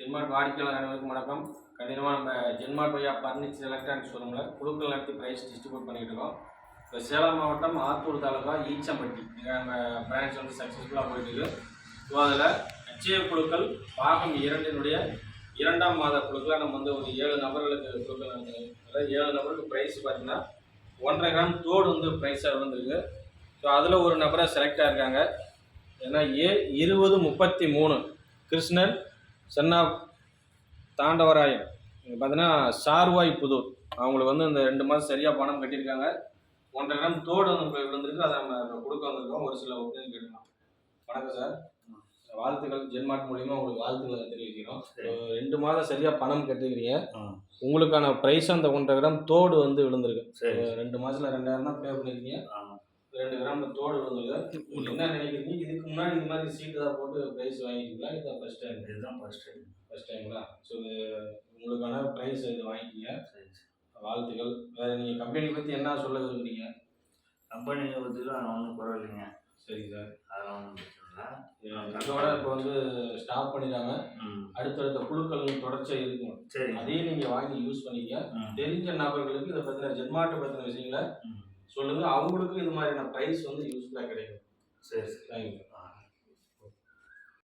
ஜென்மார்ட் வாடிக்கையாளர் அனைவருக்கும் வணக்கம். கண்டிப்பாக நம்ம ஜென்மார்ட் வழியா பர்னிச்சர் எலக்ட்ரானிக்ஸ் ஷோரூமில் குழுக்கள் நடத்தி ப்ரைஸ் டிஸ்ட்ரிபியூட் பண்ணிட்டு இருக்கோம். இப்போ சேலம் மாவட்டம் ஆத்தூர் தாலுகா ஈச்சம்பட்டி. இங்கே நம்ம பிரான்ச் வந்து சக்ஸஸ்ஃபுல்லாக போயிட்டு இருக்கு. ஸோ அதில் நிச்சய குழுக்கள் பாகம் இரண்டினுடைய இரண்டாம் மாத குழுக்களாக நம்ம வந்து ஒரு ஏழு நபர்களுக்கு குழுக்கள் நடத்துகிறோம் அதாவது ஏழு நபருக்கு ப்ரைஸ் பார்த்தீங்கன்னா ஒன்றரை கிராம் தோடு வந்து ப்ரைஸாக விழுந்திருக்கு ஸோ அதில் ஒரு நபரை செலக்ட் ஆகிருக்காங்க ஏன்னா ஏ இருபது முப்பத்தி மூணு கிருஷ்ணன் சன்னா தாண்டவராயன். இங்க பார்த்தீங்கன்னா சார்வாய் புதூர். அவங்களுக்கு வந்து இந்த ரெண்டு மாதம் சரியாக பணம் கட்டியிருக்காங்க. ஒன்றரை கிராம் தோடு வந்து விழுந்திருக்கு அதை நம்ம கொடுக்க வந்திருக்கோம். ஒரு சில ஒப்பீனியன் கேட்கலாம் வணக்கம் சார். வாழ்த்துக்கள். ஜென்மார்ட் மூலியமா உங்களுக்கு வாழ்த்துக்களை தெரிவிக்கிறோம். ரெண்டு மாதம் சரியாக பணம் கட்டிக்கிறீங்க ஆ. உங்களுக்கான ப்ரைஸ் அந்த ஒன்றரை கிராம் தோடு வந்து விழுந்திருக்கு. ரெண்டு மாதத்தில் ரெண்டாயிரம் தான் பே பண்ணியிருக்கீங்க ஆமா. ரெண்டு கிராம் தோடு விழுந்திருக்கு என்ன நினைக்கிறீங்க? இதுக்கு முன்னாடி இந்த மாதிரி சீட்டு தான் போட்டு ப்ரைஸ் வாங்கிக்கிறீங்களா இதான் ஃபர்ஸ்ட் டைம் இதுதான் ஃபர்ஸ்ட் டைம் ஃபர்ஸ்ட் டைங்களா ஸோ உங்களுக்கான ப்ரைஸ் இது வாங்கிக்கிங்க சரி வாழ்த்துக்கள். வேறு நீங்கள் கம்பெனி பற்றி என்ன சொல்ல விரும்புறீங்க? கம்பெனியை பற்றிலாம் ஒன்றும் பரவாயில்லைங்க. சரி சார் அதெல்லாம் ஒன்றும் இதோட இப்போ வந்து ஸ்டாப் பண்ணிடுறாங்க அடுத்தடுத்த குழுக்கள் தொடர்ச்சியாக இருக்கும். சரி. அதையும் நீங்கள் வாங்கி யூஸ் பண்ணிக்க தெரிஞ்ச நபர்களுக்கு இதை பற்றின ஜென்மாட்டை பற்றின விஷயங்களை சொல்லுங்கள் அவங்களுக்கும் இது மாதிரியான ப்ரைஸ் வந்து யூஸ்ஃபுல்லாக கிடைக்கும். சரி சரி. தேங்க்யூ